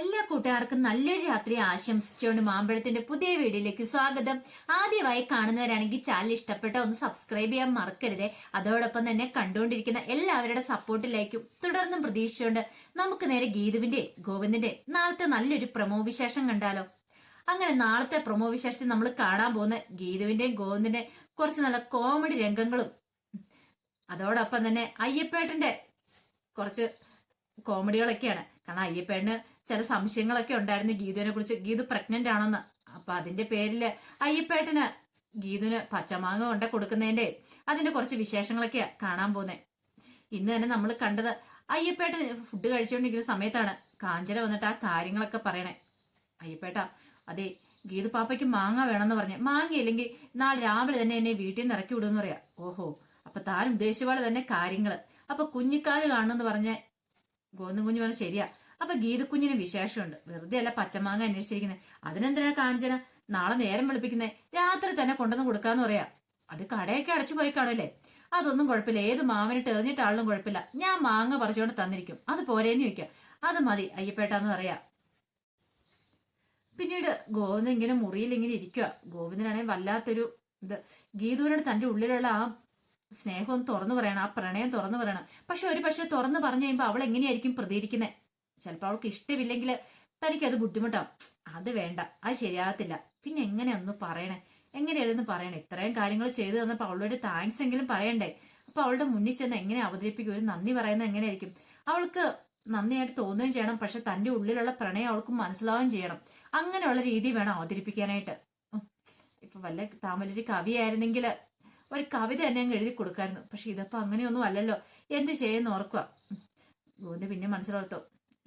എല്ലാ കൂട്ടുകാർക്കും നല്ലൊരു രാത്രി ആശംസിച്ചുകൊണ്ട് മാമ്പഴത്തിന്റെ പുതിയ വീഡിയോയിലേക്ക് സ്വാഗതം. ആദ്യമായി കാണുന്നവരാണെങ്കിൽ ചാനൽ ഇഷ്ടപ്പെട്ട ഒന്ന് സബ്സ്ക്രൈബ് ചെയ്യാൻ മറക്കരുതേ. അതോടൊപ്പം തന്നെ കണ്ടുകൊണ്ടിരിക്കുന്ന എല്ലാവരുടെ സപ്പോർട്ടിലേക്കും തുടർന്നും പ്രതീക്ഷിച്ചുകൊണ്ട് നമുക്ക് നേരെ ഗീതുവിന്റെ ഗോവിന്ദന്റെ നാളത്തെ നല്ലൊരു പ്രമോ വിശേഷം കണ്ടാലോ. അങ്ങനെ നാളത്തെ പ്രമോ വിശേഷത്തിൽ നമ്മൾ കാണാൻ പോകുന്ന ഗീതുവിന്റെയും ഗോവിന്ദന്റെ കുറച്ച് നല്ല കോമഡി രംഗങ്ങളും അതോടൊപ്പം തന്നെ അയ്യപ്പേട്ടന്റെ കുറച്ച് കോമഡികളൊക്കെയാണ് കാരണം അയ്യപ്പേട്ടന് ചില സംശയങ്ങളൊക്കെ ഉണ്ടായിരുന്നു ഗീതുവിനെ കുറിച്ച്. ഗീതു പ്രഗ്നന്റ് ആണെന്ന്. അപ്പൊ അതിന്റെ പേരിൽ അയ്യപ്പേട്ടന് ഗീതുവിന് പച്ചമാങ്ങ കൊണ്ട കൊടുക്കുന്നതിന്റെ അതിന്റെ കുറച്ച് വിശേഷങ്ങളൊക്കെയാ കാണാൻ പോകുന്നത് ഇന്ന് തന്നെ നമ്മൾ കണ്ടത് അയ്യപ്പേട്ടൻ ഫുഡ് കഴിച്ചുകൊണ്ടിരിക്കുന്ന സമയത്താണ് കാഞ്ചന വന്നിട്ട് ആ കാര്യങ്ങളൊക്കെ പറയണേ. അയ്യപ്പേട്ട അതെ ഗീതു പാപ്പയ്ക്ക് മാങ്ങ വേണമെന്ന് പറഞ്ഞ്. മാങ്ങ ഇല്ലെങ്കിൽ നാളെ രാവിലെ തന്നെ എന്നെ വീട്ടിൽ നിന്ന് ഇറക്കി വിടുമെന്ന് പറയാ. ഓഹോ അപ്പൊ താൻ ഉദ്ദേശിച്ച പോലെ തന്നെ കാര്യങ്ങൾ. അപ്പൊ കുഞ്ഞിക്കാൽ കാണുമെന്ന് പറഞ്ഞ ഗോന്നും കുഞ്ഞു പറഞ്ഞ ശരിയാ. അപ്പൊ ഗീതക്കുഞ്ഞിന് വിശേഷമുണ്ട്. വെറുതെ അല്ല പച്ചമാങ്ങ അന്വേഷിച്ചിരിക്കുന്നത് അതിനെന്തിനാ കാഞ്ചന? നാളെ നേരം വിളിപ്പിക്കുന്നത് രാത്രി തന്നെ കൊണ്ടുവന്ന് കൊടുക്കാന്ന് പറയാ. അത് കടയൊക്കെ അടച്ചു പോയി കാണല്ലേ? അതൊന്നും കുഴപ്പമില്ല. ഏത് മാവിനിട്ട് എറിഞ്ഞിട്ടാളും കുഴപ്പമില്ല. ഞാൻ മാങ്ങ പറിച്ചുകൊണ്ട് തന്നിരിക്കും. അത് പോരേന്ന് ചോദിക്കാം. അത് മതി അയ്യപ്പേട്ടാന്ന് പറയാ. പിന്നീട് ഗോവിന്ദൻ ഇങ്ങനെ മുറിയിൽ ഇങ്ങനെ ഇരിക്കുക ഗോവിന്ദനാണെങ്കിൽ വല്ലാത്തൊരു ഇത്. ഗീതുവിനോട് തന്റെ ഉള്ളിലുള്ള ആ സ്നേഹം തുറന്നു പറയണം. ആ പ്രണയം തുറന്നു പറയണം. പക്ഷെ ഒരു പക്ഷെ തുറന്നു പറഞ്ഞു കഴിയുമ്പോൾ അവൾ എങ്ങനെയായിരിക്കും പ്രതികരിക്കുന്നത് ചിലപ്പോൾ അവൾക്ക് ഇഷ്ടമില്ലെങ്കിൽ തനിക്കത് ബുദ്ധിമുട്ടാവും. അത് വേണ്ട അത് ശരിയാകത്തില്ല. പിന്നെ എങ്ങനെയൊന്ന് പറയണേ? എങ്ങനെയായിരുന്നു പറയണേ? ഇത്രയും കാര്യങ്ങൾ ചെയ്തു തന്നപ്പോൾ അവളോട് താങ്ക്സ് എങ്കിലും പറയണ്ടേ? അപ്പൊ അവളുടെ മുന്നിൽ ചെന്ന് എങ്ങനെ അവതരിപ്പിക്കും? ഒരു നന്ദി പറയുന്നത് എങ്ങനെയായിരിക്കും? അവൾക്ക് നന്ദിയായിട്ട് തോന്നുകയും ചെയ്യണം പക്ഷെ തന്റെ ഉള്ളിലുള്ള പ്രണയം അവൾക്ക് മനസ്സിലാവുകയും ചെയ്യണം. അങ്ങനെയുള്ള രീതി വേണം അവതരിപ്പിക്കാനായിട്ട്. ഇപ്പൊ വല്ല താമരൊരു കവിയായിരുന്നെങ്കിൽ ഒരു കവിത തന്നെ അങ്ങ് എഴുതി കൊടുക്കായിരുന്നു. പക്ഷെ ഇതപ്പോ അങ്ങനെയൊന്നും അല്ലല്ലോ. എന്ത് ചെയ്യുന്ന ഓർക്കുക ഗോവിന്ദ് പിന്നെ മനസ്സിലോർത്തു.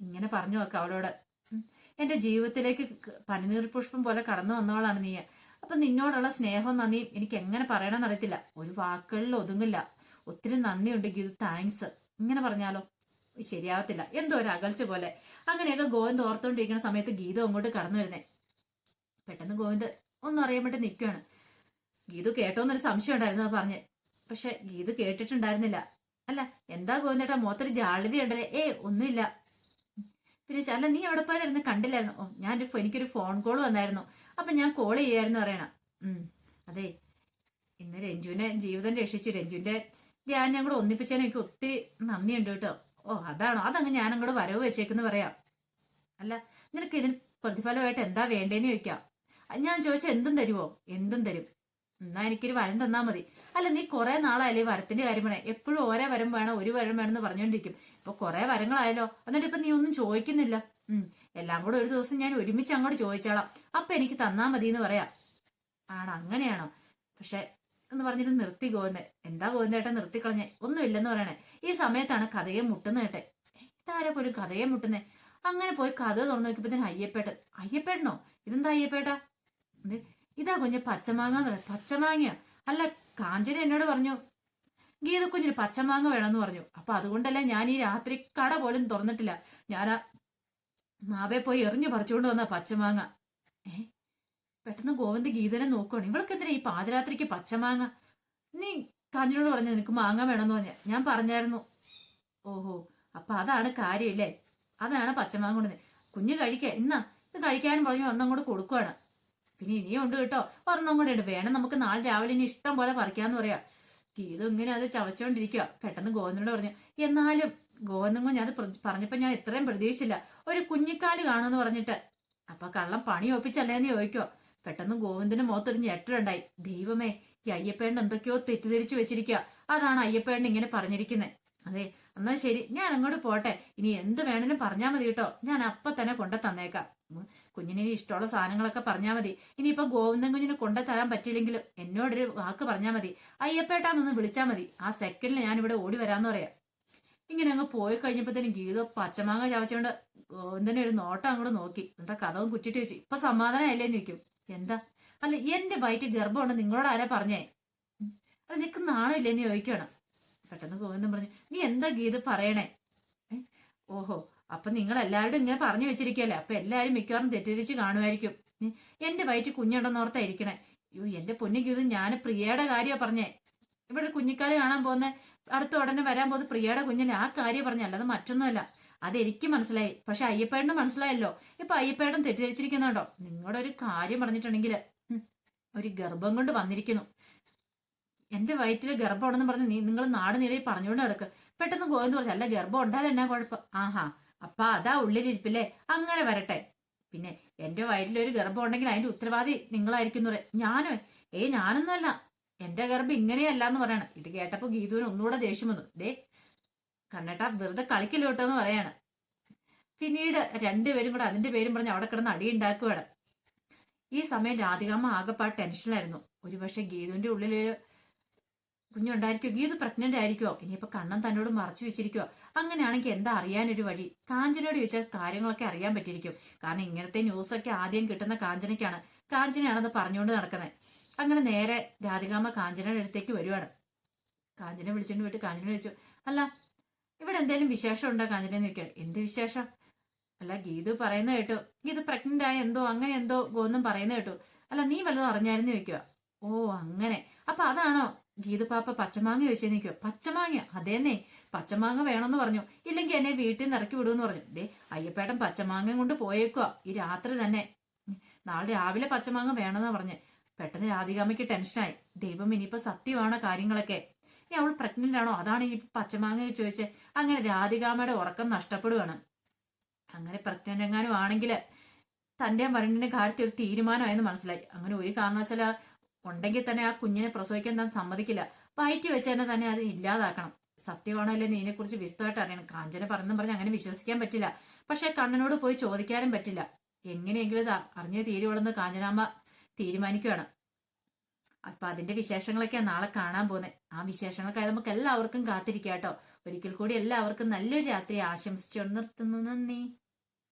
ഇങ്ങനെ പറഞ്ഞു നോക്കാം അവളോട്. എന്റെ ജീവിതത്തിലേക്ക് പനിനീർ പുഷ്പം പോലെ കടന്നു വന്നവളാണ് നീ. അപ്പൊ നിന്നോടുള്ള സ്നേഹം നന്ദി എനിക്ക് എങ്ങനെ പറയണമെന്ന് അറിയത്തില്ല. ഒരു വാക്കുകളിൽ ഒതുങ്ങില്ല. ഒത്തിരി നന്ദിയുണ്ട് ഗീത്. താങ്ക്സ് ഇങ്ങനെ പറഞ്ഞാലോ? ശരിയാവത്തില്ല. എന്തോ ഒരു അകൽച്ച പോലെ. അങ്ങനെയൊക്കെ ഗോവിന്ദ് ഓർത്തോണ്ടിരിക്കുന്ന സമയത്ത് ഗീത അങ്ങോട്ട് കടന്നു വരുന്നേ. പെട്ടെന്ന് ഗോവിന്ദ് ഒന്നും അറിയാൻ വേണ്ടി നിൽക്കുകയാണ് ഗീതു കേട്ടോന്നൊരു സംശയം ഉണ്ടായിരുന്നു അത് പറഞ്ഞ്. പക്ഷെ ഗീതു കേട്ടിട്ടുണ്ടായിരുന്നില്ല. അല്ല എന്താ ഗോവിന്ദേട്ടാ മുഖത്തൊരു ജാളിതയുണ്ടല്ലേ ഏ ഒന്നുമില്ല. പിന്നെ അല്ല നീ അവിടെ പോയായിരുന്നു കണ്ടില്ലായിരുന്നു. ഓ ഒരു എനിക്കൊരു ഫോൺ കോൾ വന്നായിരുന്നു. അപ്പൊ ഞാൻ കോൾ ചെയ്യായിരുന്നു പറയണം. അതെ. ഇന്ന് രഞ്ജുവിനെ ജീവിതം രക്ഷിച്ചു രഞ്ജുവിന്റെ ധ്യാനം കൂടെ ഒന്നിപ്പിച്ചതിന് എനിക്ക് ഒത്തിരി നന്ദിയുണ്ട് കേട്ടോ. ഓ അതാണോ? അതങ്ങ് ഞാൻ അങ്ങോട്ട് വരവ് വെച്ചേക്കെന്ന് പറയാം. അല്ല നിനക്ക് ഇതിന് പ്രതിഫലമായിട്ട് എന്താ വേണ്ടേന്ന് ചോദിക്കാം. ഞാൻ ചോദിച്ചാൽ എന്തും തരുമോ എന്തും തരും. എന്നാ എനിക്കൊരു വരം തന്നാ മതി. അല്ല നീ കുറെ നാളായാലേ വരത്തിന്റെ കാര്യം വേണേ എപ്പോഴും ഓരോ വരം വേണം ഒരു വരം വേണമെന്ന് പറഞ്ഞുകൊണ്ടിരിക്കും ഇപ്പൊ കുറെ വരങ്ങളായാലോ എന്നിട്ട് ഇപ്പൊ നീ ഒന്നും ചോദിക്കുന്നില്ല. ഉം. എല്ലാം കൂടെ ഒരു ദിവസം ഞാൻ ഒരുമിച്ച് അങ്ങോട്ട് ചോദിച്ചാളാം. അപ്പൊ എനിക്ക് തന്നാ മതി എന്ന് പറയാം. ആണ്? അങ്ങനെയാണോ? പക്ഷെ എന്ന് പറഞ്ഞിട്ട് നിർത്തി ഗോവിന്ദ എന്താ ഗോവിന്ദേട്ടൻ നിർത്തിക്കളഞ്ഞേ ഒന്നുമില്ലെന്ന് പറയണേ. ഈ സമയത്താണ് കഥയെ മുട്ടുന്ന കേട്ടെ. ഇതാരെ പോലും കഥയെ മുട്ടുന്നേ? അങ്ങനെ പോയി കഥ തുറന്നു നോക്കിയപ്പോ അയ്യപ്പേട്ടൻ. അയ്യപ്പേട്ടനോ? ഇതെന്താ അയ്യപ്പേട്ടാ? ഇതാ കുഞ്ഞ് പച്ചമാങ്ങ പറയും പച്ചമാങ്ങ അല്ല കാഞ്ചന എന്നോട് പറഞ്ഞു. ഗീത കുഞ്ഞിന് പച്ചമാങ്ങ വേണമെന്ന് പറഞ്ഞു. അപ്പൊ അതുകൊണ്ടല്ലേ ഞാൻ ഈ രാത്രി കട പോലും തുറന്നിട്ടില്ല. ഞാൻ ആ മാവെ പോയി എറിഞ്ഞു പറിച്ചുകൊണ്ട് വന്ന പച്ചമാങ്ങ. ഏ? പെട്ടെന്ന് ഗോവിന്ദ് ഗീതനെ നോക്കുവാണ്. ഇവൾക്ക് എന്തിനാ ഈ പാതിരാത്രിക്ക് പച്ചമാങ്ങ? നീ കാഞ്ചനോട് പറഞ്ഞു നിനക്ക് മാങ്ങ വേണമെന്ന് പറഞ്ഞ. ഞാൻ പറഞ്ഞായിരുന്നു. ഓഹോ അപ്പൊ അതാണ് കാര്യമില്ലേ? അതാണ് പച്ചമാങ്ങ കൊണ്ടുവന്നത് കുഞ്ഞ് കഴിക്ക ഇന്നാ ഇത് കഴിക്കാനും പറഞ്ഞു ഒരെണ്ണം കൂടെ കൊടുക്കുവാണ്. പിന്നെ ഇനിയും ഉണ്ട് കേട്ടോ. ഒരെണ്ണം കൂടെ ഉണ്ട്. വേണം നമുക്ക് നാളെ രാവിലെ ഇനി ഇഷ്ടം പോലെ പറിക്കാന്ന് പറയാ. ഗീത ഇങ്ങനെ അത് ചവച്ചോണ്ടിരിക്കുക പെട്ടെന്ന് ഗോവിന്ദനോട് പറഞ്ഞു എന്നാലും ഗോവിന്ദൻ കുഞ്ഞ് അത് പ്ര- പറഞ്ഞപ്പോ ഞാൻ ഇത്രയും പ്രതീക്ഷിച്ചില്ല. ഒരു കുഞ്ഞിക്കാൽ കാണുമെന്ന് പറഞ്ഞിട്ട്. അപ്പൊ കള്ളം പണി ഒപ്പിച്ചല്ലേന്ന് ചോദിക്കോ പെട്ടെന്ന് ഗോവിന്ദന് മുഖത്തൊരു ഞെട്ടലുണ്ടായി. ദൈവമേ ഈ അയ്യപ്പേണ്ട എന്തൊക്കെയോ തെറ്റിദ്ധരിച്ചു വെച്ചിരിക്കുക അതാണ് അയ്യപ്പേണ്ട ഇങ്ങനെ പറഞ്ഞിരിക്കുന്നത് അതെ എന്നാ ശരി ഞാൻ അങ്ങോട്ട് പോട്ടെ. ഇനി എന്ത് വേണേലും പറഞ്ഞാൽ മതി കേട്ടോ. ഞാൻ അപ്പൊ തന്നെ കൊണ്ടു തന്നേക്കാം. കുഞ്ഞിനെ ഇഷ്ടമുള്ള സാധനങ്ങളൊക്കെ പറഞ്ഞാൽ മതി. ഇനിയിപ്പോ ഗോവിന്ദൻ കുഞ്ഞിന് കൊണ്ടു തരാൻ പറ്റിയില്ലെങ്കിലും എന്നോടൊരു വാക്ക് പറഞ്ഞാൽ മതി. അയ്യപ്പേട്ടാന്നൊന്ന് വിളിച്ചാൽ മതി. ആ സെക്കൻഡിൽ ഞാൻ ഇവിടെ ഓടി വരാന്ന് പറയാം. ഇങ്ങനെ അങ്ങ് പോയി കഴിഞ്ഞപ്പോഴത്തേനും ഗീത പച്ചമാങ്ങ ചവച്ചുകൊണ്ട് ഗോവിന്ദനെ ഒരു നോട്ടം അങ്ങോട്ട് നോക്കി. എന്നിട്ട് കഥവും കുറ്റിട്ട് വെച്ചു ഇപ്പൊ സമാധാനമല്ലേ നിൽക്കും എന്താ? അല്ല എന്റെ വയറ്റ് ഗർഭമുണ്ട് നിങ്ങളോട് ആരാ പറഞ്ഞേ? അല്ല നിനക്ക് നാണമില്ലേന്ന് ചോദിക്കണം പെട്ടെന്ന് ഗോവിന്ദൻ പറഞ്ഞു നീ എന്താ ഗീത പറയണേ? ഓഹോ അപ്പൊ നിങ്ങൾ എല്ലാവരും ഇങ്ങനെ പറഞ്ഞു വെച്ചിരിക്കല്ലേ അപ്പൊ എല്ലാവരും മിക്കവാറും തെറ്റിദ്ധരിച്ച് കാണുമായിരിക്കും. എന്റെ വയറ്റ് കുഞ്ഞുണ്ടെന്ന് ഓർത്തായിരിക്കണേ അയ്യോ എന്റെ പൊന്നു ഗീത് ഞാൻ പ്രിയയുടെ കാര്യമാ പറഞ്ഞേ. ഇവിടെ കുഞ്ഞിക്കാൽ കാണാൻ പോകുന്ന അടുത്ത ഉടനെ വരാൻ പോകുന്ന പ്രിയയുടെ കുഞ്ഞിനെ ആ കാര്യം പറഞ്ഞ അല്ലാതെ മറ്റൊന്നുമല്ല. അത് എനിക്ക് മനസ്സിലായി. പക്ഷെ അയ്യപ്പേടനും മനസ്സിലായല്ലോ. ഇപ്പൊ അയ്യപ്പേടൻ തെറ്റിദ്ധരിച്ചിരിക്കുന്നുണ്ടോ? നിങ്ങളുടെ ഒരു കാര്യം പറഞ്ഞിട്ടുണ്ടെങ്കിൽ ഒരു ഗർഭം കൊണ്ട് വന്നിരിക്കുന്നു. എന്റെ വയറ്റിൽ ഗർഭമുണ്ടെന്ന് പറഞ്ഞ് നീ നിങ്ങൾ നാട് നീരെ പറഞ്ഞുകൊണ്ട് കിടക്ക് പെട്ടെന്ന് ഗോവിന്ദ് പറഞ്ഞു? അല്ല ഗർഭം ഉണ്ടായാലും എന്നാ കുഴപ്പം? ആഹാ. അപ്പ അതാ ഉള്ളിലിരിപ്പില്ലേ? അങ്ങനെ വരട്ടെ. പിന്നെ എന്റെ വയറ്റിൽ ഒരു ഗർഭം ഉണ്ടെങ്കിൽ അതിന്റെ ഉത്തരവാദി നിങ്ങളായിരിക്കും എന്ന് പറയാം. ഞാനോ? ഏയ് ഞാനൊന്നുമല്ല എന്റെ ഗർഭം ഇങ്ങനെയല്ല എന്ന് പറയണം. ഇത് കേട്ടപ്പോ ഗീതുവിന് ഒന്നുകൂടെ ദേഷ്യം വന്നു. ദേ കണ്ണേട്ടാ വെറുതെ കളിക്കലോട്ടോ എന്ന് പറയാണ്. പിന്നീട് രണ്ടുപേരും കൂടെ അതിന്റെ പേരും പറഞ്ഞ് അവിടെ കിടന്ന് അടി ഉണ്ടാക്കുവാണ്. ഈ സമയം രാധികാമ്മ ആകെപ്പാ ടെൻഷനിലായിരുന്നു ഒരുപക്ഷെ ഗീതുവിന്റെ ഉള്ളിൽ കുഞ്ഞുണ്ടായിരിക്കോ? ഗീത് പ്രഗ്നന്റ് ആയിരിക്കുമോ ഇനിയിപ്പോ കണ്ണൻ തന്നോട് മറച്ചു വെച്ചിരിക്കുവോ? അങ്ങനെയാണെങ്കിൽ എന്താ അറിയാനൊരു വഴി? കാഞ്ചനയോട് ചോദിച്ചാൽ കാര്യങ്ങളൊക്കെ അറിയാൻ പറ്റിയിരിക്കും. കാരണം ഇങ്ങനത്തെ ന്യൂസൊക്കെ ആദ്യം കിട്ടുന്ന കാഞ്ചനയ്ക്കാണ്. കാഞ്ചനയാണെന്ന് പറഞ്ഞുകൊണ്ട് നടക്കുന്നത് അങ്ങനെ നേരെ രാധികാമ്മ കാഞ്ചനയുടെ അടുത്തേക്ക് വരുവാണ്. കാഞ്ചന വിളിച്ചോണ്ട് പോയിട്ട് കാഞ്ചന ചോദിച്ചു അല്ല ഇവിടെ എന്തേലും വിശേഷം ഉണ്ടോ കാഞ്ചന എന്ന് ചോദിക്കുകയാണ് എന്ത് വിശേഷം? അല്ല ഗീതു പറയുന്ന കേട്ടു. ഗീതു പ്രഗ്നന്റ് ആയ എന്തോ അങ്ങനെ എന്തോ ഗോന്നും പറയുന്ന കേട്ടു. അല്ല നീ വല്ലതും അറിഞ്ഞായിരുന്നു? ചോദിക്കുക ഓ അങ്ങനെ. അപ്പൊ അതാണോ? ഗീതു പാപ്പ പച്ചമാങ്ങ ചോദിച്ചു നിൽക്കുവോ പച്ചമാങ്ങ. അതേന്നേ. പച്ചമാങ്ങ വേണമെന്ന് പറഞ്ഞു. ഇല്ലെങ്കിൽ എന്നെ വീട്ടിൽ നിന്ന് ഇറക്കി വിടുമെന്ന് പറഞ്ഞു. ദേ അയ്യപ്പേട്ടൻ പച്ചമാങ്ങ കൊണ്ട് പോയേക്കുക ഈ രാത്രി തന്നെ. നാളെ രാവിലെ പച്ചമാങ്ങ വേണമെന്നാ പറഞ്ഞ്. പെട്ടെന്ന് രാധികാമ്മയ്ക്ക് ടെൻഷനായി. ദൈവം ഇനിയിപ്പോ സത്യമാണോ കാര്യങ്ങളൊക്കെ? ഏ അവൾ പ്രഗ്നന്റ് ആണോ? അതാണ് ഈ പച്ചമാങ്ങ ചോദിച്ചേ. അങ്ങനെ രാധികാമ്മയുടെ ഉറക്കം നഷ്ടപ്പെടുകയാണ് അങ്ങനെ പ്രഗ്നന്റ് എങ്ങാനും ആണെങ്കിൽ തന്റെ മരുന്നിന്റെ കാര്യത്തിൽ ഒരു തീരുമാനമായെന്ന് മനസ്സിലായി. അങ്ങനെ ഒരു കാരണവശാല ഉണ്ടെങ്കിൽ തന്നെ ആ കുഞ്ഞിനെ പ്രസവിക്കാൻ താൻ സമ്മതിക്കില്ല. വയറ്റി വെച്ച് തന്നെ തന്നെ അത് ഇല്ലാതാക്കണം. സത്യമാണോ നീനെ കുറിച്ച് വിശദമായിട്ട് അറിയണം. കാഞ്ചന പറഞ്ഞു പറഞ്ഞ് അങ്ങനെ വിശ്വസിക്കാൻ പറ്റില്ല. പക്ഷെ കണ്ണനോട് പോയി ചോദിക്കാനും പറ്റില്ല. എങ്ങനെയെങ്കിലും ഇത് അറിഞ്ഞേ തീരുവളെന്ന് കാഞ്ചനാമ്മ തീരുമാനിക്കുകയാണ്. അപ്പൊ അതിന്റെ വിശേഷങ്ങളൊക്കെ നാളെ കാണാൻ പോകുന്നത് ആ വിശേഷങ്ങൾക്കായി നമുക്ക് എല്ലാവർക്കും കാത്തിരിക്കാം കേട്ടോ. ഒരിക്കൽ കൂടി എല്ലാവർക്കും നല്ലൊരു രാത്രി ആശംസിച്ചു നിർത്തുന്നു. നന്ദി.